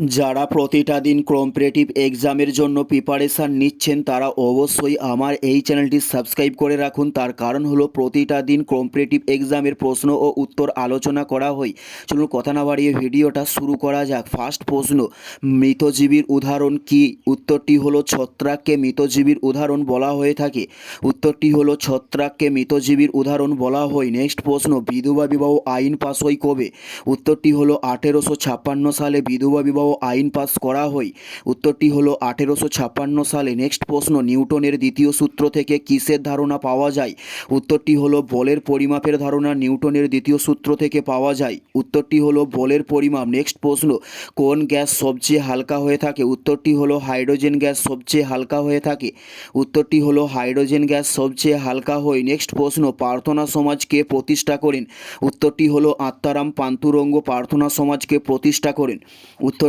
যারা প্রতিটা দিন কম্পারেটিভ এক্সামের জন্য প্রিপারেশান নিচ্ছেন, তারা অবশ্যই আমার এই চ্যানেলটি সাবস্ক্রাইব করে রাখুন। তার কারণ হলো প্রতিটা দিন কম্পারেটিভ এক্সামের প্রশ্ন ও উত্তর আলোচনা করা হয়। চলুন কথা না বাড়িয়ে ভিডিওটা শুরু করা যাক। ফার্স্ট প্রশ্ন, মৃতজীবীর উদাহরণ কি? উত্তরটি হলো ছত্রাককে মৃতজীবীর উদাহরণ বলা হয়ে থাকে। উত্তরটি হলো ছত্রাককে মৃতজীবীর উদাহরণ বলা হয়। নেক্সট প্রশ্ন, বিধবা বিবাহ আইন পাস হয় কবে? উত্তরটি হলো আঠেরোশো ছাপ্পান্ন সালে বিধবা বিবাহ আইন পাস করা হয়। উত্তরটি হলো আঠেরোশো ছাপ্পান্ন সালে নেক্সট প্রশ্ন, নিউটনের দ্বিতীয় সূত্র থেকে কিসের ধারণা পাওয়া যায়? উত্তরটি হলো বলের পরিমাপের ধারণা, নিউটনের দ্বিতীয় সূত্র থেকে পাওয়া যায়। উত্তরটি হলো বলের পরিমাপ, নেক্সট প্রশ্ন, কোন গ্যাস সবচেয়ে হালকা হয়ে থাকে? উত্তরটি হলো হাইড্রোজেন গ্যাস সবচেয়ে হালকা হয়ে থাকে। উত্তরটি হলো হাইড্রোজেন গ্যাস সবচেয়ে হালকা হয়। নেক্সট প্রশ্ন, প্রার্থনা সমাজকে প্রতিষ্ঠা করেন। উত্তরটি হলো আত্মারাম পান্তুরঙ্গ প্রার্থনা সমাজকে প্রতিষ্ঠা করেন।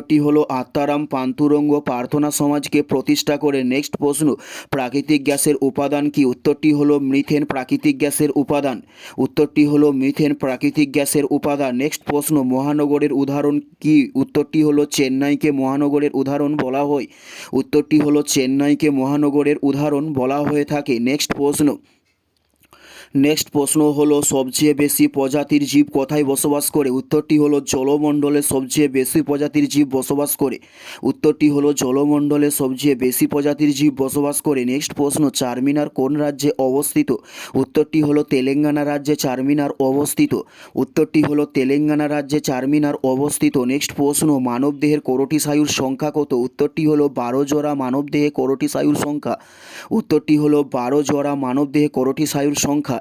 উত্তরটি হলো আত্মারাম পান্তুরঙ্গ প্রার্থনা সমাজকে প্রতিষ্ঠা করে। নেক্সট প্রশ্ন, প্রাকৃতিক গ্যাসের উপাদান কি? উত্তরটি হলো মিথেন প্রাকৃতিক গ্যাসের উপাদান। উত্তরটি হলো মিথেন প্রাকৃতিক গ্যাসের উপাদান। নেক্সট প্রশ্ন, মহানগরের উদাহরণ কি? উত্তরটি হলো চেন্নাইকে মহানগরের উদাহরণ বলা হয়। উত্তরটি হলো চেন্নাইকে মহানগরের উদাহরণ বলা হয়ে থাকে। নেক্সট প্রশ্ন নেক্সট প্রশ্ন হলো, সবচেয়ে বেশি প্রজাতির জীব কোথায় বসবাস করে? উত্তরটি হলো, জলমণ্ডলে সবচেয়ে বেশি প্রজাতির জীব বসবাস করে। উত্তরটি হলো, জলমণ্ডলে সবচেয়ে বেশি প্রজাতির জীব বসবাস করে। নেক্সট প্রশ্ন, চারমিনার কোন রাজ্যে অবস্থিত? উত্তরটি হলো, তেলেঙ্গানা রাজ্যে চারমিনার অবস্থিত। উত্তরটি হলো, তেলেঙ্গানা রাজ্যে চারমিনার অবস্থিত। নেক্সট প্রশ্ন, মানবদেহের করোটি সায়ুর সংখ্যা কত? উত্তরটি হলো, বারো জোড়া মানবদেহে করোটি সায়ুর সংখ্যা। উত্তরটি হলো, বারো জোড়া মানবদেহে করোটি সায়ুর সংখ্যা।